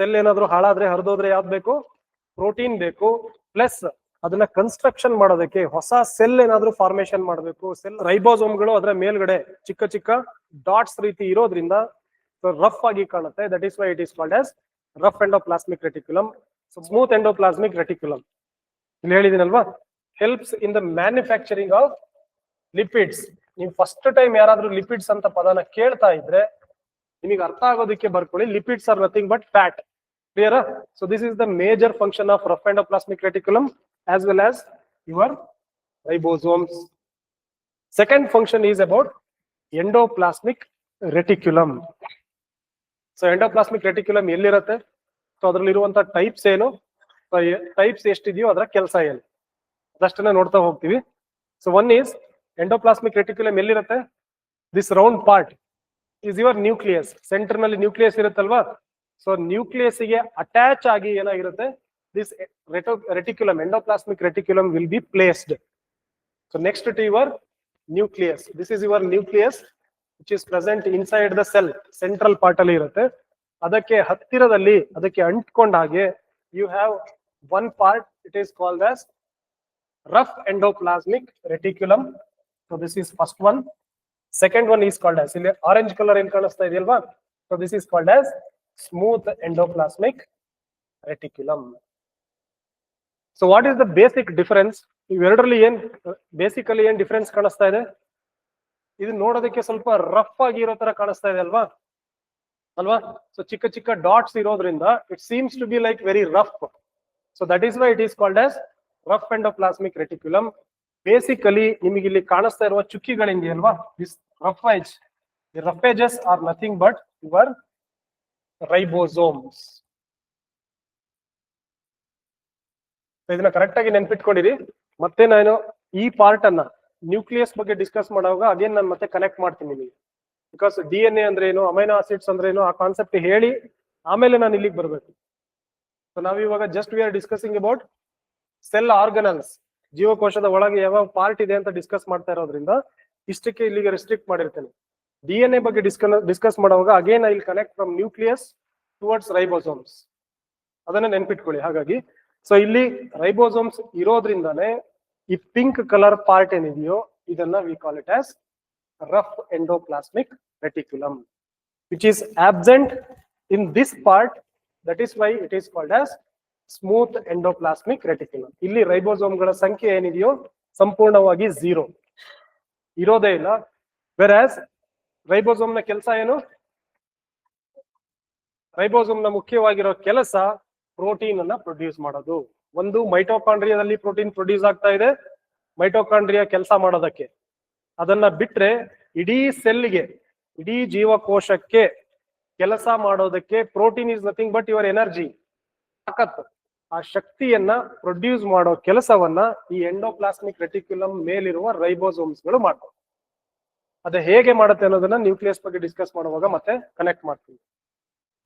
Cell ಏನಾದ್ರು ಹಾಳಾದ್ರೆ ಹರಿದೋದ್ರೆ ಯಾವ್ದು ಬೇಕು? ಪ್ರೋಟೀನ್ ಬೇಕು. ಪ್ಲಸ್ ಅದನ್ನ ಕನ್ಸ್ಟ್ರಕ್ಷನ್ ಮಾಡೋದಕ್ಕೆ ಹೊಸ ಸೆಲ್ ಏನಾದ್ರೂ ಫಾರ್ಮೇಶನ್ ಮಾಡಬೇಕು. ಸೆಲ್ ರೈಬೋಸೋಮ್ಗಳು ಅದರ ಮೇಲ್ಗಡೆ ಚಿಕ್ಕ ಚಿಕ್ಕ ಡಾಟ್ಸ್ ರೀತಿ ಇರೋದ್ರಿಂದ ರಫ್ ಆಗಿ ಕಾಣುತ್ತೆ. That is why it is called as rough endoplasmic reticulum smooth endoplasmic reticulum ಇಲ್ಲಿ ಹೇಳಿದಿನಲ್ವಾ? Helps in the manufacturing of lipids ನೀವು ಫಸ್ಟ್ ಟೈಮ್ ಯಾರಾದ್ರೂ ಲಿಪಿಡ್ಸ್ ಅಂತ ಪದನ ಕೇಳ್ತಾ ಇದ್ರೆ ನಿಮಗೆ ಅರ್ಥ ಆಗೋದಕ್ಕೆ ಬರ್ಕೊಳ್ಳಿ. Lipids are nothing but fat clear so this is the major function of rough endoplasmic reticulum as well as your ribosomes second function is about endoplasmic reticulum so endoplasmic reticulum ಎಲ್ಲಿರುತ್ತೆ? So ಅದ್ರಲ್ಲಿರುವಂತ types ಏನು? Types ಎಷ್ಟಿದೆಯೋ ಅದರ ಕೆಲಸ ಏನು? ಅದಷ್ಟನ್ನ ನೋಡ್ತಾ ಹೋಗ್ತೀವಿ. So one is endoplasmic reticulum ಎಲ್ಲಿರುತ್ತೆ? This round part is your nucleus ಸೆಂಟರ್ನಲ್ಲಿ ನ್ಯೂಕ್ಲಿಯಸ್ ಇರುತ್ತಲ್ವಾ? ಸೊ ನ್ಯೂಕ್ಲಿಯಸ್ಗೆ ಅಟ್ಯಾಚ್ ಆಗಿ ಏನಾಗಿರುತ್ತೆ? This ರೆಟೋ reticulum endoplasmic reticulum will be placed so next to your nucleus this is your nucleus which is present inside the cell central part ಅಲ್ಲಿ ಇರುತ್ತೆ. ಅದಕ್ಕೆ ಹತ್ತಿರದಲ್ಲಿ, ಅದಕ್ಕೆ ಅಂಟ್ಕೊಂಡ ಹಾಗೆ you have one part it is called as rough endoplasmic reticulum so this is first one second one is called as ಇಲ್ಲಿ orange colour ಏನ್ ಕಾಣಿಸ್ತಾ ಇದೆಯಲ್ವಾ? So this is called as smooth endoplasmic reticulum. So what is the basic difference ಇವೆರಡರಲ್ಲಿ ಏನ್ basically ಏನ್ difference ಕಾಣಿಸ್ತಾ ಇದೆ? ಇದು ನೋಡೋದಕ್ಕೆ ಸ್ವಲ್ಪ ರಫ್ ಆಗಿ ಇರೋ ತರ ಕಾಣಿಸ್ತಾ ಇದೆ ಅಲ್ವಾ? ಅಲ್ವಾ? ಸೊ ಚಿಕ್ಕ ಚಿಕ್ಕ ಡಾಟ್ಸ್ ಇರೋದ್ರಿಂದ it seems to be like very rough so that is why it is called as rough endoplasmic reticulum basically ನಿಮಗೆ ಇಲ್ಲಿ ಕಾಣಿಸ್ತಾ ಇರುವ ಚುಕ್ಕಿಗಳಿದೆಯಲ್ವಾ this rough edge the rough edges are nothing but your ribosomes. ಇದನ್ನ correct ಆಗಿ ನೆನ್ಪಿಟ್ಕೊಂಡಿರಿ. ಮತ್ತೆ ನಾನು ಈ ಪಾರ್ಟ್ ಅನ್ನ ನ್ಯೂಕ್ಲಿಯಸ್ ಬಗ್ಗೆ ಡಿಸ್ಕಸ್ ಮಾಡುವಾಗ ಅಗೇನ್ ನಾನು ಮತ್ತೆ ಕನೆಕ್ಟ್ ಮಾಡ್ತೀನಿ ನಿಮಗೆ. ಬಿಕಾಸ್ ಡಿ ಎನ್ ಎ ಅಂದ್ರೆ ಏನು ಅಮೈನೋ ಆಸಿಡ್ಸ್ ಅಂದ್ರೆ ಏನು, ಆ ಕಾನ್ಸೆಪ್ಟ್ ಹೇಳಿ ಆಮೇಲೆ ನಾನು ಇಲ್ಲಿಗೆ ಬರಬೇಕು. ಸೊ ನಾವಿವಾಗ just we are discussing about cell organelles ಜೀವಕೋಶದ ಒಳಗೆ ಯಾವ ಪಾರ್ಟ್ ಇದೆ ಅಂತ ಡಿಸ್ಕಸ್ ಮಾಡ್ತಾ ಇರೋದ್ರಿಂದ ಇಷ್ಟಕ್ಕೆ ಇಲ್ಲಿಗೆ ರೆಸ್ಟ್ರಿಕ್ಟ್ ಮಾಡಿರ್ತೇನೆ. ಡಿ ಎನ್ ಎ ಬಗ್ಗೆ ಡಿಸ್ಕಸ್ ಡಿಸ್ಕಸ್ ಮಾಡುವಾಗ again I will connect from nucleus towards ribosomes ಅದನ್ನ ನೆನ್ಪಿಟ್ಕೊಳ್ಳಿ, ಹಾಗಾಗಿ. ಸೊ ಇಲ್ಲಿ ರೈಬೋಸೋಮ್ಸ್ ಇರೋದ್ರಿಂದಾನೆ ಈ ಪಿಂಕ್ ಕಲರ್ ಪಾರ್ಟ್ ಏನಿದೆಯೋ ಇದನ್ನ we call it as rough endoplasmic reticulum which is absent in this part that is why it is called as smooth endoplasmic reticulum ಇಲ್ಲಿ ರೈಬೋಸೋಮ್ಗಳ ಸಂಖ್ಯೆ ಏನಿದೆಯೋ ಸಂಪೂರ್ಣವಾಗಿ ಝೀರೋ ಇರೋದೇ ಇಲ್ಲ. ವೆರ್ ಆಸ್ ರೈಬೋಸೋಮ್ನ ಕೆಲಸ ಏನು? ರೈಬೋಸೋಮ್ ಮುಖ್ಯವಾಗಿರೋ ಕೆಲಸ ಪ್ರೋಟೀನ್ ಅನ್ನ ಪ್ರೊಡ್ಯೂಸ್ ಮಾಡೋದು. ಒಂದು ಮೈಟೋಕಾಂಡ್ರಿಯಾದಲ್ಲಿ ಪ್ರೋಟೀನ್ ಪ್ರೊಡ್ಯೂಸ್ ಆಗ್ತಾ ಇದೆ. ಮೈಟೋಕಾಂಡ್ರಿಯಾ ಕೆಲಸ ಮಾಡೋದಕ್ಕೆ. ಅದನ್ನ ಬಿಟ್ರೆ ಇಡೀ ಸೆಲ್ಗೆ, ಇಡೀ ಜೀವಕೋಶಕ್ಕೆ ಕೆಲಸ ಮಾಡೋದಕ್ಕೆ protein is nothing but your energy. ತಾಕತ್ ಆ ಶಕ್ತಿಯನ್ನ ಪ್ರೊಡ್ಯೂಸ್ ಮಾಡೋ ಕೆಲಸವನ್ನ ಈ ಎಂಡೋಪ್ಲಾಸ್ಮಿಕ್ ರೆಟಿಕ್ಯುಲಮ್ ಮೇಲಿರುವ ರೈಬೋಸೋಮ್ಸ್ಗಳು ಮಾಡ್ತವೆ ಅದು ಹೇಗೆ ಮಾಡುತ್ತೆ ಅನ್ನೋದನ್ನ ನ್ಯೂಕ್ಲಿಯಸ್ ಬಗ್ಗೆ ಡಿಸ್ಕಸ್ ಮಾಡುವಾಗ ಮತ್ತೆ ಕನೆಕ್ಟ್ ಮಾಡ್ತೀವಿ.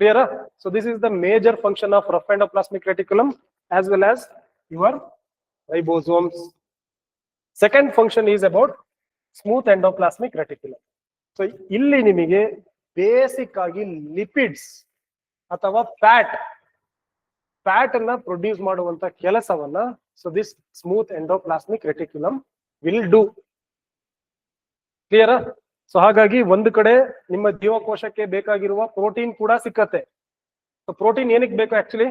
Clear so this is the major function of rough endoplasmic reticulum as well as your ribosomes second function is about smooth endoplasmic reticulum so ಇಲ್ಲಿ ನಿಮಗೆ ಬೇಸಿಕ್ ಆಗಿ ಲಿಪಿಡ್ಸ್ ಅಥವಾ ಫ್ಯಾಟ್ ಫ್ಯಾಟ್ ಅನ್ನ produce ಮಾಡುವಂತ ಕೆಲಸವನ್ನ so this smooth endoplasmic reticulum will do clear so ಹಾಗಾಗಿ ಒಂದು ಕಡೆ ನಿಮ್ಮ ಜೀವಕೋಶಕ್ಕೆ ಬೇಕಾಗಿರುವ ಪ್ರೋಟೀನ್ ಕೂಡ ಸಿಕ್ಕತ್ತೆ. ಸೊ ಪ್ರೋಟೀನ್ ಏನಕ್ಕೆ ಬೇಕು ಆಕ್ಚುಲಿ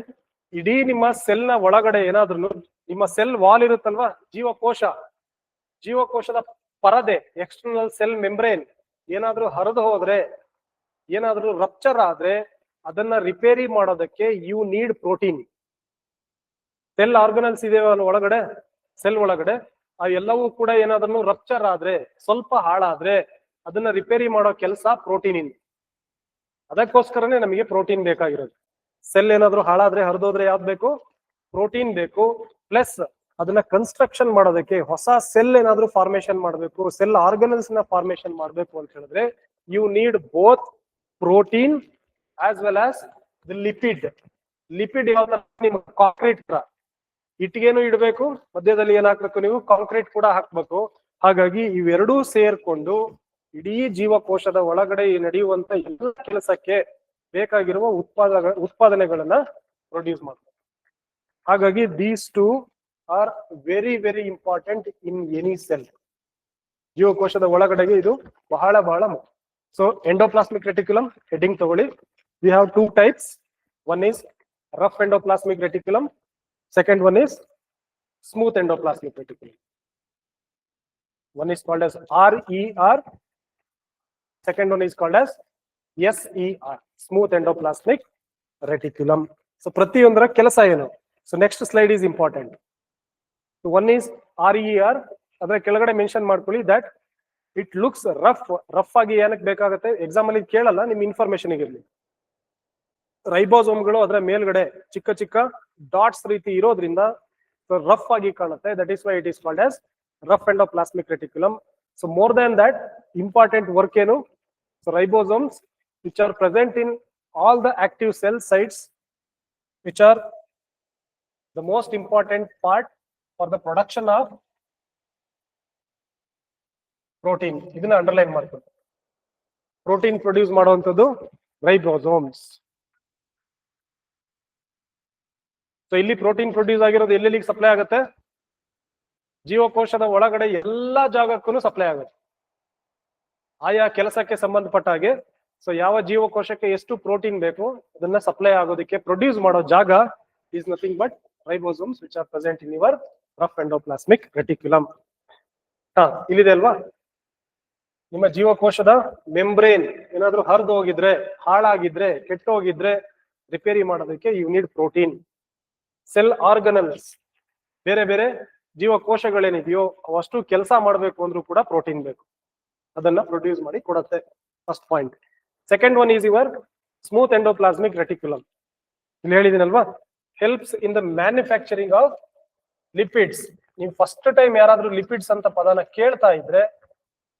ಇಡೀ ನಿಮ್ಮ ಸೆಲ್ನ ಒಳಗಡೆ ಏನಾದ್ರೂ ನಿಮ್ಮ ಸೆಲ್ ವಾಲ್ ಇರುತ್ತಲ್ವಾ? ಜೀವಕೋಶ. ಜೀವಕೋಶದ ಪರದೆ ಎಕ್ಸ್ಟರ್ನಲ್ ಸೆಲ್ ಮೆಂಬ್ರೇನ್ ಏನಾದ್ರೂ ಹರಿದು ಹೋದ್ರೆ, ಏನಾದ್ರೂ ರಪ್ಚರ್ ಆದ್ರೆ ಅದನ್ನ ರಿಪೇರಿ ಮಾಡೋದಕ್ಕೆ you need protein cell organelles ಇದೆ ಒಳಗಡೆ? ಸೆಲ್ ಒಳಗಡೆ. ಆ ಎಲ್ಲವೂ ಕೂಡ ಏನಾದ್ರು ರಪ್ಚರ್ ಆದ್ರೆ, ಸ್ವಲ್ಪ ಹಾಳಾದ್ರೆ ಅದನ್ನ ರಿಪೇರಿ ಮಾಡೋ ಕೆಲಸ ಪ್ರೋಟೀನ್ ಅದಕ್ಕೋಸ್ಕರನೇ ನಮಗೆ ಪ್ರೋಟೀನ್ ಬೇಕಾಗಿರೋದು. ಸೆಲ್ ಏನಾದ್ರು ಹಾಳಾದ್ರೆ ಹರಿದೋದ್ರೆ ಯಾವ್ದು ಬೇಕು? ಪ್ರೋಟೀನ್ ಬೇಕು. ಪ್ಲಸ್ ಅದನ್ನ ಕನ್ಸ್ಟ್ರಕ್ಷನ್ ಮಾಡೋದಕ್ಕೆ ಹೊಸ ಸೆಲ್ ಏನಾದ್ರು ಫಾರ್ಮೇಶನ್ ಮಾಡಬೇಕು ಸೆಲ್ ಆರ್ಗನಲ್ಸ್ನ ಫಾರ್ಮೇಶನ್ ಮಾಡಬೇಕು ಅಂತ ಹೇಳಿದ್ರೆ you need both protein as well as the lipid lipid ಯಾವ್ದು ನಿಮ್ಮ ಕಾಂಕ್ರೀಟ್ ತರ. ಇಟ್ಟಿಗೆನು ಇಡಬೇಕು, ಮಧ್ಯದಲ್ಲಿ ಏನ್ ಹಾಕ್ಬೇಕು ನೀವು? ಕಾಂಕ್ರೀಟ್ ಕೂಡ ಹಾಕ್ಬೇಕು. ಹಾಗಾಗಿ ಇವೆರಡೂ ಸೇರ್ಕೊಂಡು ಇಡೀ ಜೀವಕೋಶದ ಒಳಗಡೆ ನಡೆಯುವಂತ ಎಲ್ಲ ಕೆಲಸಕ್ಕೆ ಬೇಕಾಗಿರುವ ಉತ್ಪಾದ ಉತ್ಪಾದನೆಗಳನ್ನ ಪ್ರೊಡ್ಯೂಸ್ ಮಾಡ್ತಾರೆ ಹಾಗಾಗಿ these two are very very important in any cell ಜೀವಕೋಶದ ಒಳಗಡೆಗೆ ಇದು ಬಹಳ ಬಹಳ ಮುಖ್ಯ. ಸೊ ಎಂಡೋಪ್ಲಾಸ್ಮಿಕ್ ರೆಟಿಕ್ಯುಲಮ್ ಹೆಡ್ಡಿಂಗ್ ತಗೊಳ್ಳಿ. We have two types one is rough endoplasmic reticulum second one is smooth endoplasmic reticulum one is called as RER, second one is called as SER, smooth endoplasmic reticulum. So ಪ್ರತಿಯೊಂದರ ಕೆಲಸ ಏನು so next slide is important one is R E R ಅದರ ಕೆಳಗಡೆ mention ಮಾಡ್ಕೊಳ್ಳಿ that it looks rough rough ಆಗಿ ಏನಕ್ಕೆ ಬೇಕಾಗುತ್ತೆ exam ಅಲ್ಲಿ ಕೇಳಲ್ಲ ನಿಮ್ ಇನ್ಫಾರ್ಮೇಶನ್ ಇರಲಿ. ರೈಬೋಸೋಮ್ಗಳು ಅದರ ಮೇಲ್ಗಡೆ ಚಿಕ್ಕ ಚಿಕ್ಕ ಡಾಟ್ಸ್ ರೀತಿ ಇರೋದ್ರಿಂದ ರಫ್ ಆಗಿ ಕಾಣುತ್ತೆ that is why it is called as rough endoplasmic reticulum. So more than that, important work ಏನು so ribosomes which are present in all the active cell sites which are the most important part for the production of protein ಇದನ್ನ underline ಮಾಡ್ಕೊಂಡು protein produce ಮಾಡುವಂಥದ್ದು ribosomes so ಇಲ್ಲಿ protein produce ಆಗಿರೋದು ಎಲ್ಲೆಲ್ಲಿಗೆ supply ಆಗುತ್ತೆ? ಜೀವಕೋಶದ ಒಳಗಡೆ ಎಲ್ಲಾ ಜಾಗಕ್ಕೂ ಸಪ್ಲೈ ಆಗುತ್ತೆ. ಆಯಾ ಕೆಲಸಕ್ಕೆ ಸಂಬಂಧಪಟ್ಟ ಹಾಗೆ. ಸೊ ಯಾವ ಜೀವಕೋಶಕ್ಕೆ ಎಷ್ಟು ಪ್ರೋಟೀನ್ ಬೇಕು, ಅದನ್ನ ಸಪ್ಲೈ ಆಗೋದಕ್ಕೆ ಪ್ರೊಡ್ಯೂಸ್ ಮಾಡೋ ಜಾಗ is nothing but ribosomes which are present in your rough endoplasmic reticulum ಹಾ, ಇಲ್ಲಿದೆ ಅಲ್ವಾ? ನಿಮ್ಮ ಜೀವಕೋಶದ ಮೆಂಬ್ರೇನ್ ಏನಾದ್ರೂ ಹರಿದು ಹೋಗಿದ್ರೆ, ಹಾಳಾಗಿದ್ರೆ, ಕೆಟ್ಟೋಗಿದ್ರೆ ರಿಪೇರಿ ಮಾಡೋದಕ್ಕೆ you need protein cell organelles. ಬೇರೆ ಬೇರೆ ಜೀವಕೋಶಗಳೇನಿದೆಯೋ ಅವಷ್ಟು ಕೆಲಸ ಮಾಡಬೇಕು ಅಂದ್ರೂ ಕೂಡ ಪ್ರೋಟೀನ್ ಬೇಕು. ಅದನ್ನ ಪ್ರೊಡ್ಯೂಸ್ ಮಾಡಿ ಕೊಡುತ್ತೆ. First point second one is your smooth endoplasmic reticulum ಇಲ್ಲಿ ಹೇಳಿದಿನಲ್ವಾ? Helps in the manufacturing of lipids ನೀವು ಫಸ್ಟ್ ಟೈಮ್ ಯಾರಾದ್ರೂ ಲಿಪಿಡ್ಸ್ ಅಂತ ಪದನ ಕೇಳ್ತಾ ಇದ್ರೆ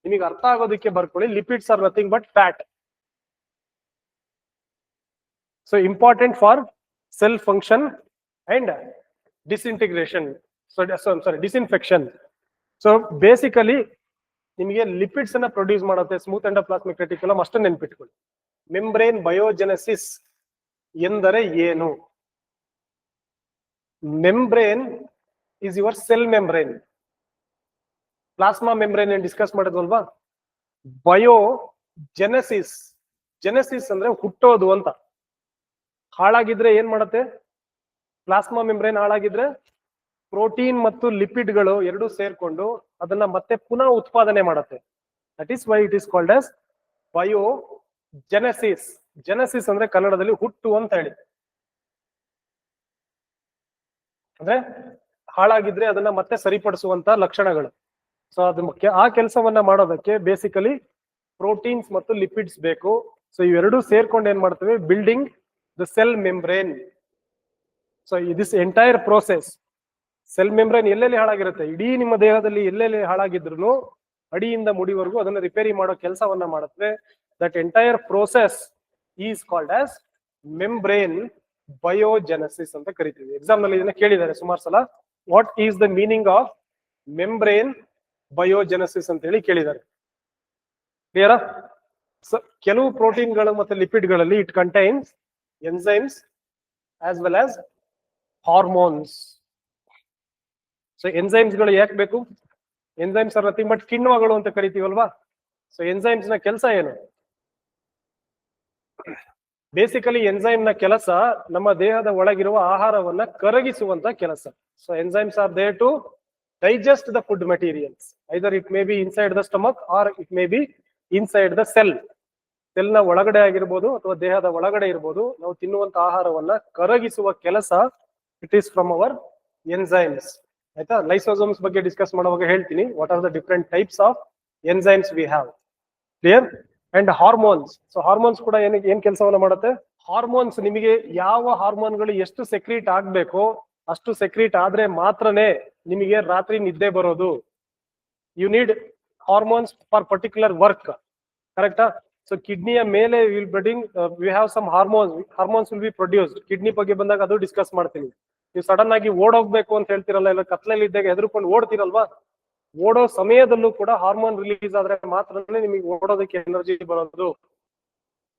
ನಿಮಗೆ ಅರ್ಥ ಆಗೋದಕ್ಕೆ ಬರ್ಕೊಳ್ಳಿ. Lipids are nothing but fat so important for cell function and disintegration sorry disinfection so basically ನಿಮಗೆ ಲಿಪಿಡ್ಸ್ ಅನ್ನ ಪ್ರೊಡ್ಯೂಸ್ ಮಾಡುತ್ತೆ ಸ್ಮೂತ್ ಎಂಡೋಪ್ಲಾಸ್ಮಿಕ್ ರೆಟಿಕ್ಯುಲಮ್ ಅಷ್ಟು ನೆನ್ಪಿಟ್ಕೊಳ್ಳಿ. ಮೆಂಬ್ರೇನ್ ಬಯೋಜೆನೆಸಿಸ್ ಎಂದರೆ ಏನು? Membrane is your cell membrane plasma membrane ಏನ್ ಡಿಸ್ಕಸ್ ಮಾಡಿದ್ವಲ್ವಾ? Biogenesis genesis ಅಂದ್ರೆ ಹುಟ್ಟೋದು ಅಂತ. ಹಾಳಾಗಿದ್ರೆ ಏನ್ ಮಾಡುತ್ತೆ? ಪ್ಲಾಸ್ಮಾ ಮೆಂಬ್ರೇನ್ ಹಾಳಾಗಿದ್ರೆ ಪ್ರೋಟೀನ್ ಮತ್ತು ಲಿಪಿಡ್ಗಳು ಎರಡು ಸೇರ್ಕೊಂಡು ಅದನ್ನ ಮತ್ತೆ ಪುನಃ ಉತ್ಪಾದನೆ ಮಾಡುತ್ತೆ. That is why it is called as biogenesis genesis ಅಂದ್ರೆ ಕನ್ನಡದಲ್ಲಿ ಹುಟ್ಟು ಅಂತ ಹೇಳಿ. ಅಂದ್ರೆ ಹಾಳಾಗಿದ್ರೆ ಅದನ್ನ ಮತ್ತೆ ಸರಿಪಡಿಸುವಂತ ಲಕ್ಷಣಗಳು. ಸೊ ಅದು ಮುಖ್ಯ. ಆ ಕೆಲಸವನ್ನ ಮಾಡೋದಕ್ಕೆ ಬೇಸಿಕಲಿ ಪ್ರೋಟೀನ್ಸ್ ಮತ್ತು ಲಿಪಿಡ್ಸ್ ಬೇಕು. ಸೊ ಇವೆರಡು ಸೇರ್ಕೊಂಡು ಏನ್ ಮಾಡ್ತವೆ? Building the cell membrane so this entire process cell membrane ಎಲ್ಲೆಲ್ಲಿ ಹಾಳಾಗಿರುತ್ತೆ? ಇಡೀ ನಿಮ್ಮ ದೇಹದಲ್ಲಿ ಎಲ್ಲೆಲ್ಲಿ ಹಾಳಾಗಿದ್ರು ಅಡಿಯಿಂದ ಮುಡಿವರೆಗೂ ಅದನ್ನ ರಿಪೇರಿ ಮಾಡೋ ಕೆಲಸವನ್ನ ಮಾಡುತ್ತೆ. That entire process is called as membrane biogenesis ಅಂತ ಕರಿತೀವಿ. ಎಕ್ಸಾಮ್ನಲ್ಲಿ ಇದನ್ನ ಕೇಳಿದ್ದಾರೆ ಸುಮಾರು ಸಲ. What is the meaning of membrane biogenesis ಅಂತ ಹೇಳಿ ಕೇಳಿದ್ದಾರೆ. ಕ್ಲಿಯರಾ ಸೊ ಕೆಲವು ಪ್ರೋಟೀನ್ಗಳು ಮತ್ತು ಲಿಪಿಡ್ಗಳಲ್ಲಿ it contains enzymes as well as hormones. So ಎನ್ಸೈಮ್ಸ್ಗಳು ಯಾಕೆ ಬೇಕು? ಎನ್ಸೈಮ್ಸ್ ಆರ್ ನಥಿಂಗ್ ಬಟ್ ಕಿಣ್ವಗಳು ಅಂತ ಕರಿತೀವಲ್ವಾ? ಸೊ ಎನ್ಸೈಮ್ಸ್ನ ಕೆಲಸ ಏನು? ಬೇಸಿಕಲಿ ಎನ್ಸೈಮ್ನ ಕೆಲಸ ನಮ್ಮ ದೇಹದ ಒಳಗಿರುವ ಆಹಾರವನ್ನ ಕರಗಿಸುವಂತ ಕೆಲಸ. So enzymes are they to digest the food materials either it may be inside the stomach or it may be inside the cell ಸೆಲ್ನ ಒಳಗಡೆ ಆಗಿರ್ಬೋದು ಅಥವಾ ದೇಹದ ಒಳಗಡೆ ಇರ್ಬೋದು, ನಾವು ತಿನ್ನುವಂತ ಆಹಾರವನ್ನ ಕರಗಿಸುವ ಕೆಲಸ it is from our enzymes ಆಯ್ತಾ? ಲೈಸೋಸೋಮ್ಸ್ ಬಗ್ಗೆ ಡಿಸ್ಕಸ್ ಮಾಡುವಾಗ ಹೇಳ್ತೀನಿ. What are the different types of enzymes we have clear and hormones so hormones ಕೂಡ ಏನ್ ಏನ್ ಕೆಲಸವನ್ನ ಮಾಡುತ್ತೆ? ಹಾರ್ಮೋನ್ಸ್ ನಿಮಗೆ ಯಾವ ಹಾರ್ಮೋನ್ಗಳು ಎಷ್ಟು ಸೆಕ್ರೀಟ್ ಆಗ್ಬೇಕು ಅಷ್ಟು ಸೆಕ್ರೀಟ್ ಆದ್ರೆ ಮಾತ್ರನೇ ನಿಮಗೆ ರಾತ್ರಿ ನಿದ್ದೆ ಬರೋದು. You need hormones for particular work ಕರೆಕ್ಟಾ ಸೊ ಕಿಡ್ನಿಯ ಮೇಲೆ will bidding we have some hormones hormones will be produced kidney ಬಗ್ಗೆ ಬಂದಾಗ ಅದು ಡಿಸ್ಕಸ್ ಮಾಡ್ತೀನಿ. ನೀವು ಸಡನ್ ಆಗಿ ಓಡೋಗ್ಬೇಕು ಅಂತ ಹೇಳ್ತಿರಲ್ಲ, ಇಲ್ಲ ಕತ್ಲಲ್ಲಿ ಇದ್ದಾಗ ಹೆದರ್ಕೊಂಡು ಓಡ್ತಿರಲ್ವಾ? ಓಡೋ ಸಮಯದಲ್ಲೂ ಕೂಡ ಹಾರ್ಮೋನ್ ರಿಲೀಸ್ ಆದ್ರೆ ಮಾತ್ರನೇ ನಿಮಗೆ ಓಡೋದಕ್ಕೆ ಎನರ್ಜಿ ಬರೋದು.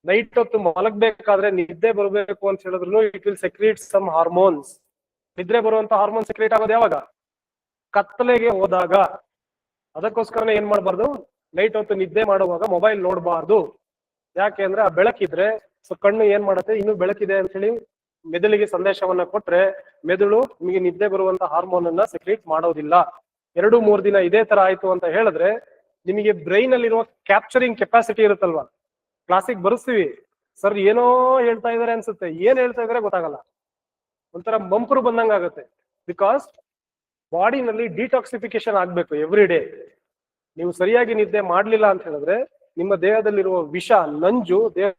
ನೈಟ್ ಹೊತ್ತು ಮಲಗಬೇಕಾದ್ರೆ ನಿದ್ದೆ ಬರಬೇಕು ಅಂತ ಹೇಳಿದ್ರು it will secrete some hormones ನಿದ್ರೆ ಬರುವಂತ ಹಾರ್ಮೋನ್ ಸೆಕ್ರೀಟ್ ಆಗೋದು ಯಾವಾಗ? ಕತ್ತಲೆಗೆ ಹೋದಾಗ. ಅದಕ್ಕೋಸ್ಕರನೇ ಏನ್ ಮಾಡಬಾರ್ದು? ನೈಟ್ ಹೊತ್ತು ನಿದ್ದೆ ಮಾಡುವಾಗ ಮೊಬೈಲ್ ನೋಡಬಾರ್ದು. ಯಾಕೆ ಅಂದ್ರೆ ಆ ಬೆಳಕಿದ್ರೆ, ಸೊ ಕಣ್ಣು ಏನ್ ಮಾಡುತ್ತೆ? ಇನ್ನು ಬೆಳಕಿದೆ ಅಂತ ಹೇಳಿ ಮೆದುಳಿಗೆ ಸಂದೇಶವನ್ನ ಕೊಟ್ರೆ ಮೆದುಳು ನಿಮಗೆ ನಿದ್ದೆ ಬರುವಂತ ಹಾರ್ಮೋನ್ ಅನ್ನ ಸೆಕ್ರೀಟ್ ಮಾಡೋದಿಲ್ಲ. ಎರಡು ಮೂರ್ ದಿನ ಇದೇ ತರ ಆಯ್ತು ಅಂತ ಹೇಳಿದ್ರೆ ನಿಮಗೆ ಬ್ರೈನ್ ಅಲ್ಲಿರುವ ಕ್ಯಾಪ್ಚರಿಂಗ್ ಕೆಪಾಸಿಟಿ ಇರುತ್ತಲ್ವಾ? ಕ್ಲಾಸಿಗೆ ಬರೆಸ್ತೀವಿ. ಸರ್ ಏನೋ ಹೇಳ್ತಾ ಇದಾರೆ ಅನ್ಸುತ್ತೆ. ಏನ್ ಹೇಳ್ತಾ ಇದಾರೆ ಗೊತ್ತಾಗಲ್ಲ. ಒಂಥರ ಮಂಪರು ಬಂದಂಗ ಆಗುತ್ತೆ. ಬಿಕಾಸ್ ಬಾಡಿನಲ್ಲಿ ಡಿಟಾಕ್ಸಿಫಿಕೇಶನ್ ಆಗ್ಬೇಕು ಎವ್ರಿ ಡೇ ನೀವು ಸರಿಯಾಗಿ ನಿದ್ದೆ ಮಾಡ್ಲಿಲ್ಲ ಅಂತ ಹೇಳಿದ್ರೆ ನಿಮ್ಮ ದೇಹದಲ್ಲಿರುವ ವಿಷ, ನಂಜು, ದೇಹ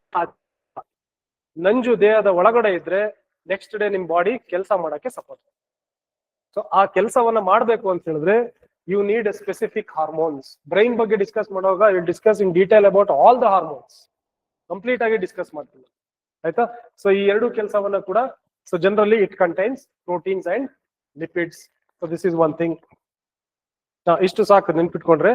ನಂಜು ದೇಹದ ಒಳಗಡೆ ಇದ್ರೆ ನೆಕ್ಸ್ಟ್ ಡೇ ನಿಮ್ ಬಾಡಿ ಕೆಲಸ ಮಾಡಕ್ಕೆ ಸಪೋರ್ಟ್ ಸೊ ಆ ಕೆಲಸವನ್ನ ಮಾಡ್ಬೇಕು ಅಂತ ಹೇಳಿದ್ರೆ you need specific hormones brain ಬಗ್ಗೆ ಡಿಸ್ಕಸ್ ಮಾಡುವಾಗ you discuss in detail about all the hormones complete ಆಗಿ ಡಿಸ್ಕಸ್ ಮಾಡ್ತೀನಿ ಆಯ್ತಾ? ಸೊ ಈ ಎರಡು ಕೆಲಸವನ್ನ ಕೂಡ so generally it contains proteins and lipids so this is one thing ಇಷ್ಟು ಸಾಕು ನೆನ್ಪಿಟ್ಕೊಂಡ್ರೆ.